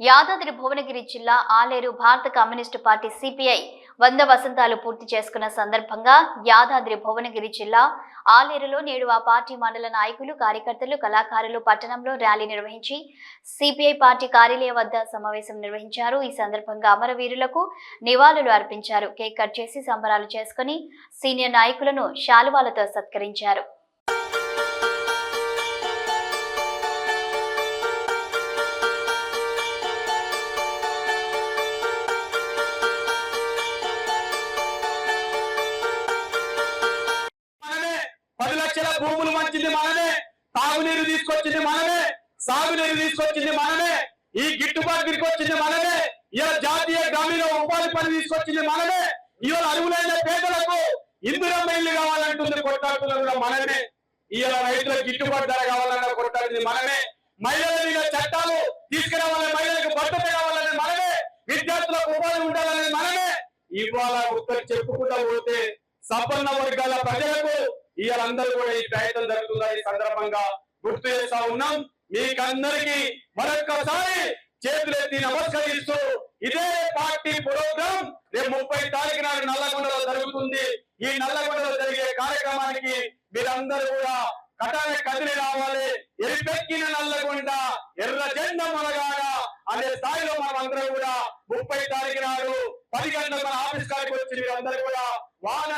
యాదాద్రి భువనగిరి జిల్లా ఆలేరు భారత communist party CPI వంద వసంతాలు పూర్తి చేసుకున్న సందర్భంగా యాదాద్రి భువనగిరి జిల్లా ఆలేరులో నేడు ఆ పార్టీ మండల నాయకులు కార్యకర్తలు కళాకారులు పట్టణంలో ర్యాలీ నిర్వహించి సిపిఐ పార్టీ కార్యాలయం వద్ద సమావేశం నిర్వహించారు. ఈ సందర్భంగా అమరవీరులకు నివాళులు అర్పించారు. కేక్ కట్ చేసి సంబరాలు చేసుకుని సీనియర్ నాయకులను శాలువాలతో సత్కరించారు. లక్షల భూములు మంచింది మనమే తాగునీరు తీసుకొచ్చింది మనమే సాగునీరు తీసుకొచ్చింది మనమే ఈ గిట్టుబాటు తీసుకొచ్చింది మనమే ఇవాళ జాతీయ గ్రామీణ ఉపాధి పని తీసుకొచ్చింది మనమే ఇవాళ అరువులైన పేదలకు ఇందిరమ్మ ఇల్లు కావాలంటుంది కొట్టాడుతున్నది మనమే ఇవాళ రైతుల గిట్టుబాటు ధర కావాలన్న కొట్లాడింది మనమే మహిళల మీద చట్టాలు తీసుకురావాలని మహిళలకు భద్రత కావాలని మనమే విద్యార్థులకు ఉపాధి ఉండాలని మనమే ఇవాళ ఒక్కరు చెప్పుకుంటా పోతే సంపన్న వర్గాల ప్రజలకు అందరూ కూడా ఈ ప్రయత్నం జరుగుతుందని ఈ సందర్భంగా గుర్తు చేస్తా ఉన్నాం. మీకందరికి మరొక్కసారి చేతులెత్తి నమస్కరిస్తూ ఇదే పార్టీ ప్రోగ్రాం రేపు ముప్పై తారీఖు నాడు నల్లగొండలో జరుగుతుంది. ఈ నల్లగొండలో జరిగే కార్యక్రమానికి మీరందరూ కూడా కటాన కదిలి రావాలి. ఎరిపెక్కిన నల్లగొండ ఎర్ర జెండ మొలగాడ అనే స్థాయిలో మనం అందరం కూడా ముప్పై తారీఖు నాడు పది గంటల మన ఆఫీస్ కాడికి వచ్చి మీరందరూ కూడా వాన